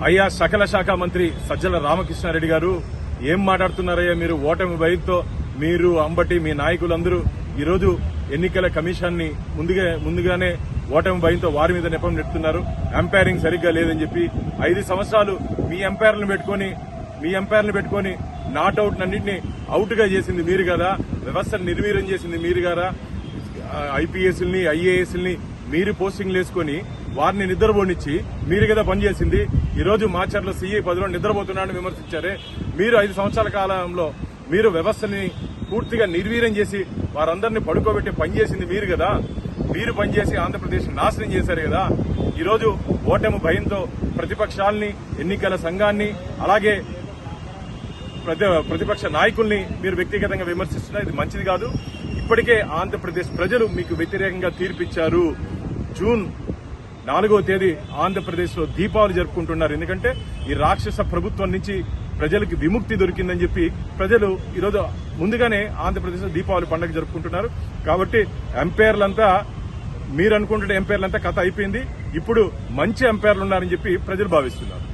అయ్యా సకల శాఖ మంత్రి సజ్జల రామకృష్ణారెడ్డి గారు ఏం మాట్లాడుతున్నారయ్యా మీరు ఓటమి భయంతో? మీరు అంబటి మీ నాయకులందరూ ఈరోజు ఎన్నికల కమిషన్ని ముందుగా ముందుగానే ఓటమి భయంతో వారి మీద నెపం నెడుతున్నారు అంపైరింగ్ సరిగ్గా లేదని చెప్పి ఐదు సంవత్సరాలు మీ అంపైర్లను పెట్టుకొని మీ అంపైర్లను పెట్టుకొని నాట్అవుట్ అన్నింటినీ అవుట్గా చేసింది మీరు కదా. వ్యవస్థను నిర్వీర్యం చేసింది మీరు కదా. ఐపీఎస్ని ఐఏఎస్ మీరు పోస్టింగ్లు వేసుకుని వారిని నిద్రపోనిచ్చి మీరు కదా పనిచేసింది ఈరోజు రోజు మాచర్ల సీఐ పదిలో నిద్రపోతున్నాడని విమర్శించారే. మీరు ఐదు సంవత్సరాల కాలంలో మీరు వ్యవస్థని పూర్తిగా నిర్వీర్యం చేసి వారందరినీ పడుకోబెట్టి పనిచేసింది మీరు కదా. మీరు పనిచేసి ఆంధ్రప్రదేశ్ నాశనం చేశారు కదా. ఈరోజు ఓటమి భయంతో ప్రతిపక్షాల్ని ఎన్నికల సంఘాన్ని అలాగే ప్రతి ప్రతిపక్ష నాయకుల్ని మీరు వ్యక్తిగతంగా విమర్శిస్తున్నారు ఇది మంచిది కాదు. ఇప్పటికే ఆంధ్రప్రదేశ్ ప్రజలు మీకు వ్యతిరేకంగా తీర్పిచ్చారు. జూన్ నాలుగో తేదీ ఆంధ్రప్రదేశ్లో దీపావళి జరుపుకుంటున్నారు. ఎందుకంటే ఈ రాక్షస ప్రభుత్వం నుంచి ప్రజలకు విముక్తి దొరికిందని చెప్పి ప్రజలు ఈరోజు ముందుగానే ఆంధ్రప్రదేశ్లో దీపావళి పండుగ జరుపుకుంటున్నారు. కాబట్టి ఎంపైర్లంతా మీరు అనుకుంటున్న ఎంపైర్లంతా కథ అయిపోయింది. ఇప్పుడు మంచి ఎంపైర్లు ఉన్నారని చెప్పి ప్రజలు భావిస్తున్నారు.